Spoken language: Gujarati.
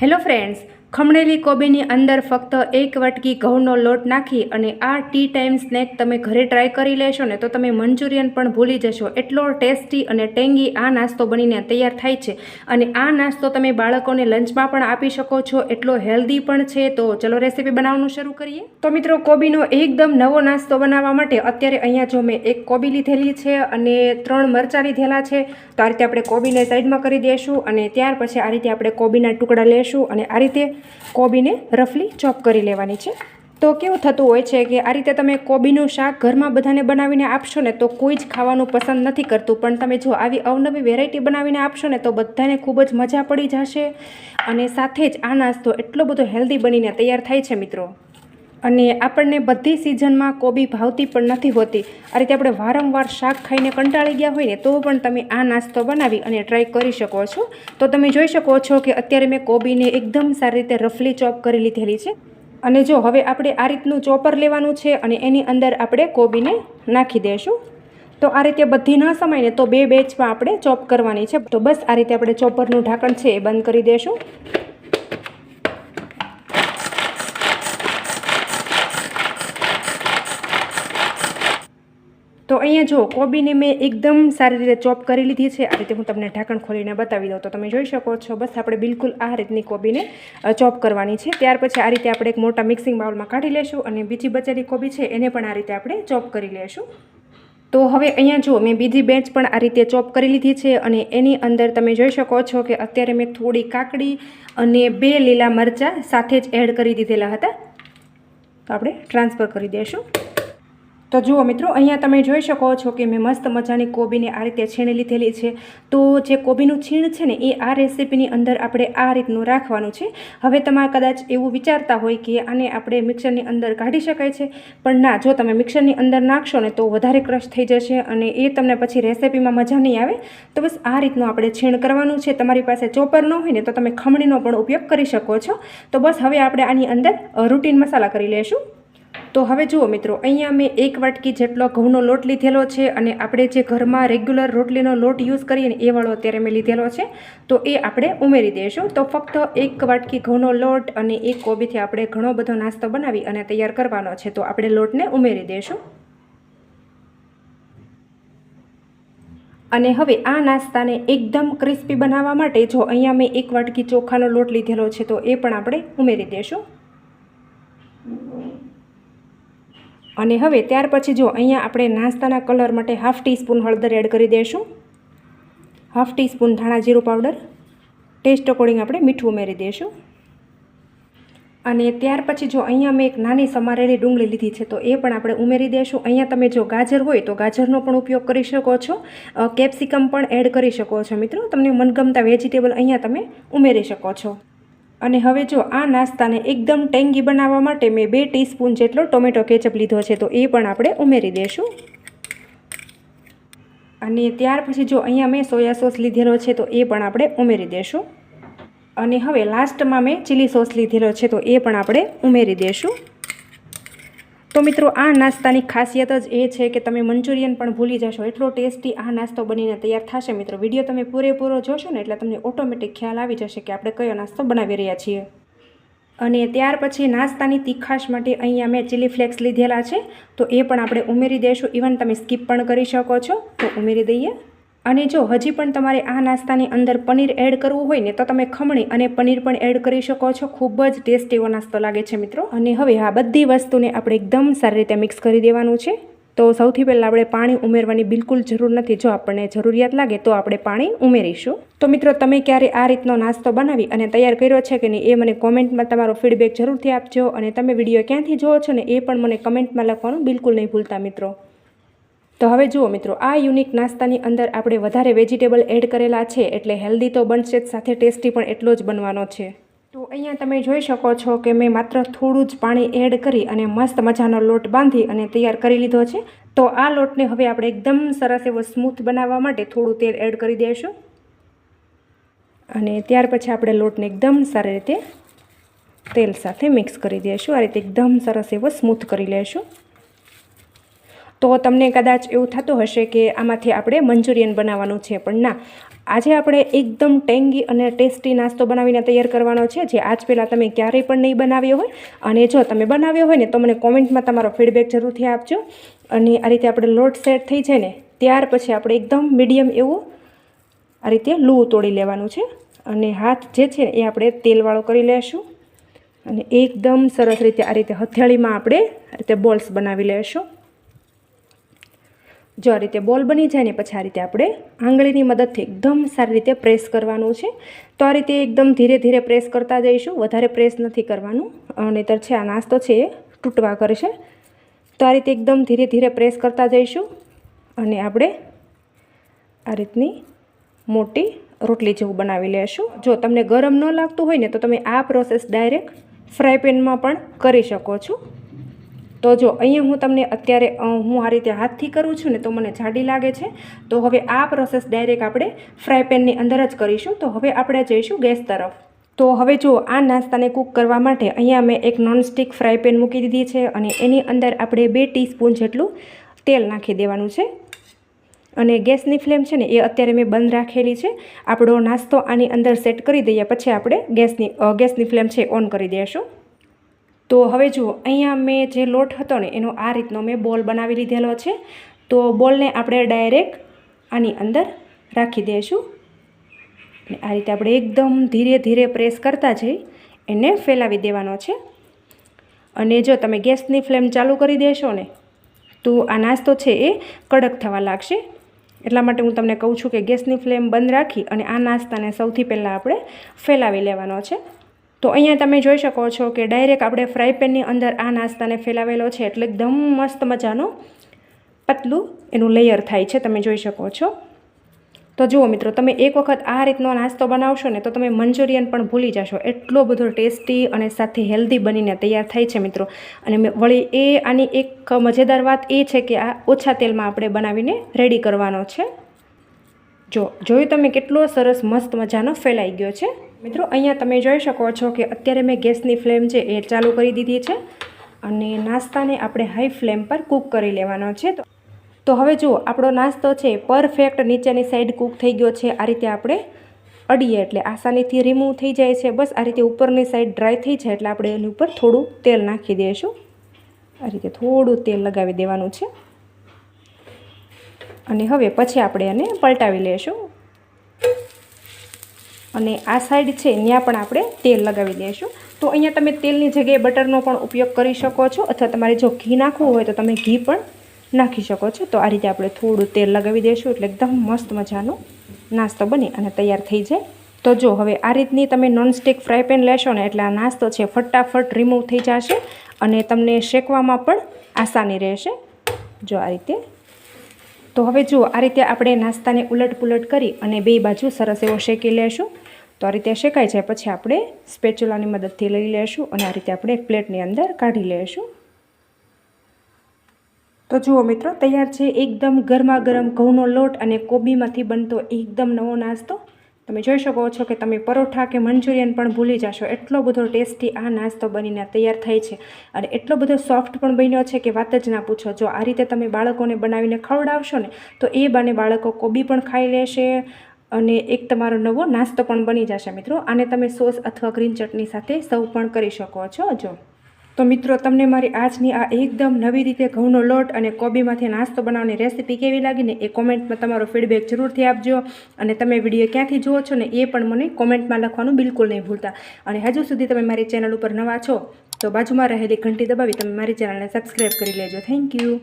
હેલો ફ્રેન્ડ્સ ખમણેલી કોબીની અંદર ફક્ત એક વાટકી ઘઉંનો લોટ નાખી અને આ ટી ટાઈમ સ્નેક તમે ઘરે ટ્રાય કરી લેશો ને તો તમે મંચુરિયન પણ ભૂલી જશો. એટલો ટેસ્ટી અને ટેંગી આ નાસ્તો બનીને તૈયાર થાય છે. અને આ નાસ્તો તમે બાળકોને લંચમાં પણ આપી શકો છો. એટલો હેલ્ધી પણ છે. તો ચલો રેસીપી બનાવવાનું શરૂ કરીએ. તો મિત્રો, કોબીનો એકદમ નવો નાસ્તો બનાવવા માટે અત્યારે અહીંયા જો મેં એક કોબી લીધેલી છે અને ત્રણ મરચાં લીધેલા છે. તો આ રીતે આપણે કોબીને સાઈડમાં કરી દઈશું અને ત્યાર પછી આ રીતે આપણે કોબીના ટુકડા લેશું અને આ રીતે કોબીને રફલી ચોપ કરી લેવાની છે. તો કેવું થતું હોય છે કે આ રીતે તમે કોબીનું શાક ઘરમાં બધાને બનાવીને આપશો ને તો કોઈ જ ખાવાનું પસંદ નથી કરતું. પણ તમે જો આવી અવનવી વેરાયટી બનાવીને આપશો ને તો બધાને ખૂબ જ મજા પડી જશે અને સાથે જ આ નાસ્તો એટલો બધો હેલ્ધી બનીને તૈયાર થાય છે મિત્રો. અને આપણને બધી સિઝનમાં કોબી ભાવતી પણ નથી હોતી. આ રીતે આપણે વારંવાર શાક ખાઈને કંટાળી ગયા હોય ને, તો પણ તમે આ નાસ્તો બનાવી અને ટ્રાય કરી શકો છો. તો તમે જોઈ શકો છો કે અત્યારે મેં કોબીને એકદમ સારી રીતે રફલી ચોપ કરી લીધેલી છે. અને જો હવે આપણે આ રીતનું ચોપર લેવાનું છે અને એની અંદર આપણે કોબીને નાખી દઈશું તો આ રીતે બધી ન સમાય ને, તો બે બેચમાં આપણે ચોપ કરવાની છે. તો બસ આ રીતે આપણે ચોપરનું ઢાંકણ છે એ બંધ કરી દઈશું અહીંયા જો કોબીને મેં એકદમ સારી રીતે ચોપ કરી લીધી છે. આ રીતે હું તમને ઢાંકણ ખોલીને બતાવી દઉં. તો તમે જોઈ શકો છો, બસ આપણે બિલકુલ આ રીતની કોબીને ચોપ કરવાની છે. ત્યાર પછી આ રીતે આપણે એક મોટા મિક્સિંગ બાઉલમાં કાઢી લેશું અને બીજી બચેલી કોબી છે એને પણ આ રીતે આપણે ચોપ કરી લેશું. તો હવે અહીંયા જુઓ મેં બીજી બેંચ પણ આ રીતે ચોપ કરી લીધી છે અને એની અંદર તમે જોઈ શકો છો કે અત્યારે મેં થોડી કાકડી અને બે લીલા મરચાં સાથે જ એડ કરી દીધેલા હતા. તો આપણે ટ્રાન્સફર કરી દઈશું તો જુઓ મિત્રો, અહીંયા તમે જોઈ શકો છો કે મેં મસ્ત મજાની કોબીને આ રીતે છીણી લીધેલી છે. તો જે કોબીનું છીણ છે ને, એ આ રેસીપીની અંદર આપણે આ રીતનું રાખવાનું છે. હવે તમારે કદાચ એવું વિચારતા હોય કે આને આપણે મિક્સરની અંદર કાઢી શકાય છે. પણ ના, જો તમે મિક્સરની અંદર નાખશો ને, તો વધારે ક્રશ થઈ જશે અને એ તમને પછી રેસીપીમાં મજા નહીં આવે. તો બસ આ રીતનું આપણે છીણ કરવાનું છે. તમારી પાસે ચોપર ન હોય ને, તો તમે ખમણીનો પણ ઉપયોગ કરી શકો છો. તો બસ હવે આપણે આની અંદર રૂટીન મસાલા કરી લેશું તો હવે જુઓ મિત્રો, અહીંયા મેં એક વાટકી જેટલો ઘઉંનો લોટ લીધેલો છે અને આપણે જે ઘરમાં રેગ્યુલર રોટલીનો લોટ યુઝ કરીએ ને એ વાળો અત્યારે મેં લીધેલો છે, તો એ આપણે ઉમેરી દઈશું. તો ફક્ત એક વાટકી ઘઉંનો લોટ અને એક કોબીથી આપણે ઘણો બધો નાસ્તો બનાવી અને તૈયાર કરવાનો છે, તો આપણે લોટને ઉમેરી દઈશું. અને હવે આ નાસ્તાને એકદમ ક્રિસ્પી બનાવવા માટે જો અહીંયા મેં એક વાટકી ચોખાનો લોટ લીધેલો છે, તો એ પણ આપણે ઉમેરી દઈશું. અને હવે ત્યાર પછી જો અહીંયા આપણે નાસ્તાના કલર માટે હાફ ટીસ્પૂન હળદર એડ કરી દઈશું હાફ ટીસ્પૂન ધાણા જીરું પાવડર. ટેસ્ટ અકોર્ડિંગ આપણે મીઠું ઉમેરી દઈશું અને ત્યાર પછી જો અહીંયા મેં એક નાની સમારેલી ડુંગળી લીધી છે તો એ પણ આપણે ઉમેરી દઈશું અહીંયા તમે જો ગાજર હોય તો ગાજરનો પણ ઉપયોગ કરી શકો છો. કેપ્સિકમ પણ એડ કરી શકો છો મિત્રો. તમને મનગમતા વેજીટેબલ અહીંયા તમે ઉમેરી શકો છો. અને હવે જો આ નાસ્તાને એકદમ ટેંગી બનાવવા માટે મેં બે ટીસ્પૂન જેટલો ટોમેટો કેચઅપ લીધો છે, તો એ પણ આપણે ઉમેરી દઈશું અને ત્યાર પછી જો અહીંયા મેં સોયા સોસ લીધેલો છે, તો એ પણ આપણે ઉમેરી દઈશું અને હવે લાસ્ટમાં મેં ચીલી સોસ લીધેલો છે, તો એ પણ આપણે ઉમેરી દઈશું તો મિત્રો, આ નાસ્તાની ખાસિયત જ એ છે કે તમે મંચુરિયન પણ ભૂલી જશો. એટલો ટેસ્ટી આ નાસ્તો બનીને તૈયાર થશે મિત્રો. વીડિયો તમે પૂરેપૂરો જોશો ને એટલે તમને ઓટોમેટિક ખ્યાલ આવી જશે કે આપણે કયો નાસ્તો બનાવી રહ્યા છીએ. અને ત્યાર પછી નાસ્તાની તીખાશ માટે અહીંયા મેં ચીલી ફ્લેક્સ લીધેલા છે. તો એ પણ આપણે ઉમેરી દઈશું ઇવન તમે સ્કીપ પણ કરી શકો છો. તો ઉમેરી દઈએ. અને જો હજી પણ તમારે આ નાસ્તાની અંદર પનીર એડ કરવું હોય ને તો તમે ખમણી અને પનીર પણ એડ કરી શકો છો. ખૂબ જ ટેસ્ટ એવો નાસ્તો લાગે છે મિત્રો. અને હવે આ બધી વસ્તુને આપણે એકદમ સારી રીતે મિક્સ કરી દેવાનું છે. તો સૌથી પહેલાં આપણે પાણી ઉમેરવાની બિલકુલ જરૂર નથી. જો આપણને જરૂરિયાત લાગે તો આપણે પાણી ઉમેરીશું. તો મિત્રો, તમે ક્યારે આ રીતનો નાસ્તો બનાવી અને તૈયાર કર્યો છે કે નહીં એ મને કોમેન્ટમાં તમારો ફીડબેક જરૂરથી આપજો. અને તમે વીડિયો ક્યાંથી જુઓ છો ને એ પણ મને કમેન્ટમાં લખવાનું બિલકુલ નહીં ભૂલતા મિત્રો. તો હવે જુઓ મિત્રો, આ યુનિક નાસ્તાની અંદર આપણે વધારે વેજીટેબલ એડ કરેલા છે, એટલે હેલ્ધી તો બનશે જ, સાથે ટેસ્ટી પણ એટલો જ બનવાનો છે. તો અહીંયા તમે જોઈ શકો છો કે મેં માત્ર થોડું જ પાણી એડ કરી અને મસ્ત મજાનો લોટ બાંધી અને તૈયાર કરી લીધો છે. તો આ લોટને હવે આપણે એકદમ સરસ એવો સ્મૂથ બનાવવા માટે થોડું તેલ એડ કરી દઈશું. અને ત્યાર પછી આપણે લોટને એકદમ સારી રીતે તેલ સાથે મિક્સ કરી દઈશું, આ રીતે એકદમ સરસ એવો સ્મૂથ કરી લઈશું તો તમને કદાચ એવું થતું હશે કે આમાંથી આપણે મંચુરિયન બનાવવાનું છે, પણ ના. આજે આપણે એકદમ ટેંગી અને ટેસ્ટી નાસ્તો બનાવીને તૈયાર કરવાનો છે, જે આજ પહેલાં તમે ક્યારેય પણ નહીં બનાવ્યો હોય. અને જો તમે બનાવ્યો હોય ને, તો મને કોમેન્ટમાં તમારો ફીડબેક જરૂરથી આપજો. અને આ રીતે આપણે લોટ સેટ થઈ જાય ને, ત્યાર પછી આપણે એકદમ મીડિયમ એવું આ રીતે લૂ તોડી લેવાનું છે. અને હાથ જે છે એ આપણે તેલવાળો કરી લેશું. અને એકદમ સરસ રીતે આ રીતે હથેળીમાં આપણે આ રીતે બોલ્સ બનાવી લેશું. જો આ રીતે બોલ બની જાય ને પછી આ રીતે આપણે આંગળીની મદદથી એકદમ સારી રીતે પ્રેસ કરવાનું છે. તો આ રીતે એકદમ ધીરે ધીરે પ્રેસ કરતા જઈશું. વધારે પ્રેસ નથી કરવાનું. નહીંતર છે, આ નાસ્તો છે એ તૂટવા કરશે. તો આ રીતે એકદમ ધીરે ધીરે પ્રેસ કરતા જઈશું. અને આપણે આ રીતની મોટી રોટલી જેવું બનાવી લેશું. જો તમને ગરમ ન લાગતું હોય ને તો તમે આ પ્રોસેસ ડાયરેક્ટ ફ્રાય પેનમાં પણ કરી શકો છો. તો જો અહીંયા હું તમને અત્યારે હું આ રીતે હાથથી કરું છું ને તો મને જાડી લાગે છે. તો હવે આ પ્રોસેસ ડાયરેક્ટ આપણે ફ્રાય પેનની અંદર જ કરીશું. તો હવે આપણે જઈશું ગેસ તરફ. તો હવે જો આ નાસ્તાને કૂક કરવા માટે અહીંયા મેં એક નોનસ્ટિક ફ્રાય પેન મૂકી દીધી છે અને એની અંદર આપણે બે ટીસ્પૂન જેટલું તેલ નાખી દેવાનું છે. અને ગેસની ફ્લેમ છે ને એ અત્યારે મેં બંધ રાખેલી છે. આપણો નાસ્તો આની અંદર સેટ કરી દઈએ, પછી આપણે ગેસની ગેસની ફ્લેમ છે ઓન કરી દઈશું. તો હવે જુઓ, અહીંયા મેં જે લોટ હતો ને, એનો આ રીતનો મેં બોલ બનાવી લીધેલો છે. તો બોલને આપણે ડાયરેક્ટ આની અંદર રાખી દઈશું અને આ રીતે આપણે એકદમ ધીરે ધીરે પ્રેસ કરતા જઈ એને ફેલાવી દેવાનો છે. અને જો તમે ગેસની ફ્લેમ ચાલુ કરી દેશો ને, તો આ નાસ્તો છે એ કડક થવા લાગશે. એટલા માટે હું તમને કહું છું કે ગેસની ફ્લેમ બંધ રાખી અને આ નાસ્તાને સૌથી પહેલાં આપણે ફેલાવી લેવાનો છે. તો અહીંયા તમે જોઈ શકો છો કે ડાયરેક્ટ આપણે ફ્રાય પેનની અંદર આ નાસ્તાને ફેલાવેલો છે એટલે એકદમ મસ્ત મજાનો પતલું એનું લેયર થાય છે, તમે જોઈ શકો છો. તો જુઓ મિત્રો, તમે એક વખત આ રીતનો નાસ્તો બનાવશો ને તો તમે મંચુરિયન પણ ભૂલી જશો. એટલો બધો ટેસ્ટી અને સાથે હેલ્ધી બનીને તૈયાર થાય છે મિત્રો. અને વળી એ આની એક મજેદાર વાત એ છે કે આ ઓછા તેલમાં આપણે બનાવીને રેડી કરવાનો છે. જો જોયું તમે કેટલો સરસ મસ્ત મજાનો ફેલાઈ ગયો છે. મિત્રો, અહીંયા તમે જોઈ શકો છો કે અત્યારે મેં ગેસની ફ્લેમ છે એ ચાલુ કરી દીધી છે અને નાસ્તાને આપણે હાઈ ફ્લેમ પર કૂક કરી લેવાનો છે. તો તો હવે જુઓ, આપણો નાસ્તો છે પરફેક્ટ નીચેની સાઈડ કૂક થઈ ગયો છે. આ રીતે આપણે અડીએ એટલે આસાનીથી રિમૂવ થઈ જાય છે. બસ આ રીતે ઉપરની સાઈડ ડ્રાય થઈ જાય એટલે આપણે એની ઉપર થોડું તેલ નાખી દઈશું. આ રીતે થોડું તેલ લગાવી દેવાનું છે. અને હવે પછી આપણે એને પલટાવી લઈશું અને આ સાઈડ છે ત્યાં પણ આપણે તેલ લગાવી દઈશું. તો અહીંયા તમે તેલની જગ્યાએ બટરનો પણ ઉપયોગ કરી શકો છો, અથવા તમારે જો ઘી નાખવું હોય તો તમે ઘી પણ નાખી શકો છો. તો આ રીતે આપણે થોડું તેલ લગાવી દઈશું એટલે એકદમ મસ્ત મજાનો નાસ્તો બની અને તૈયાર થઈ જાય. તો જો, હવે આ રીતની તમે નોનસ્ટિક ફ્રાય પેન લેશો ને એટલે આ નાસ્તો છે ફટાફટ રિમૂવ થઈ જશે અને તમને શેકવામાં પણ આસાની રહેશે. જો આ રીતે. તો હવે જુઓ આ રીતે આપણે નાસ્તાને ઉલટ પુલટ કરી અને બે બાજુ સરસ એવો શેકી લેશું. તો આ રીતે શેકાઈ જાય પછી આપણે સ્પેચ્યુલાની મદદથી લઈ લેશું અને આ રીતે આપણે પ્લેટની અંદર કાઢી લઈશું તો જુઓ મિત્રો, તૈયાર છે એકદમ ગરમા ગરમ ઘઉંનો લોટ અને કોબીમાંથી બનતો એકદમ નવો નાસ્તો. તમે જોઈ શકો છો કે તમે પરોઠા કે મંચુરિયન પણ ભૂલી જશો. એટલો બધો ટેસ્ટી આ નાસ્તો બનીને તૈયાર થાય છે. અને એટલો બધો સોફ્ટ પણ બન્યો છે કે વાત જ ના પૂછો. જો આ રીતે તમે બાળકોને બનાવીને ખવડાવશો ને, તો એ બાને બાળકો કોબી પણ ખાઈ લેશે અને એક તમારો નવો નાસ્તો પણ બની જશે મિત્રો. આને તમે સોસ અથવા ગ્રીન ચટણી સાથે સર્વ પણ કરી શકો છો જો. તો મિત્રો, તમને મારી આજની આ એકદમ નવી રીતે ઘઉંનો લોટ અને કોબીમાંથી નાસ્તો બનાવવાની રેસીપી કેવી લાગીને એ કોમેન્ટમાં તમારો ફીડબેક જરૂરથી આપજો. અને તમે વીડિયો ક્યાંથી જુઓ છો ને એ પણ મને કોમેન્ટમાં લખવાનું બિલકુલ નહીં ભૂલતા. અને હજુ સુધી તમે મારી ચેનલ ઉપર નવા છો, તો બાજુમાં રહેલી ઘંટી દબાવી તમે મારી ચેનલને સબસ્ક્રાઈબ કરી લેજો. Thank you.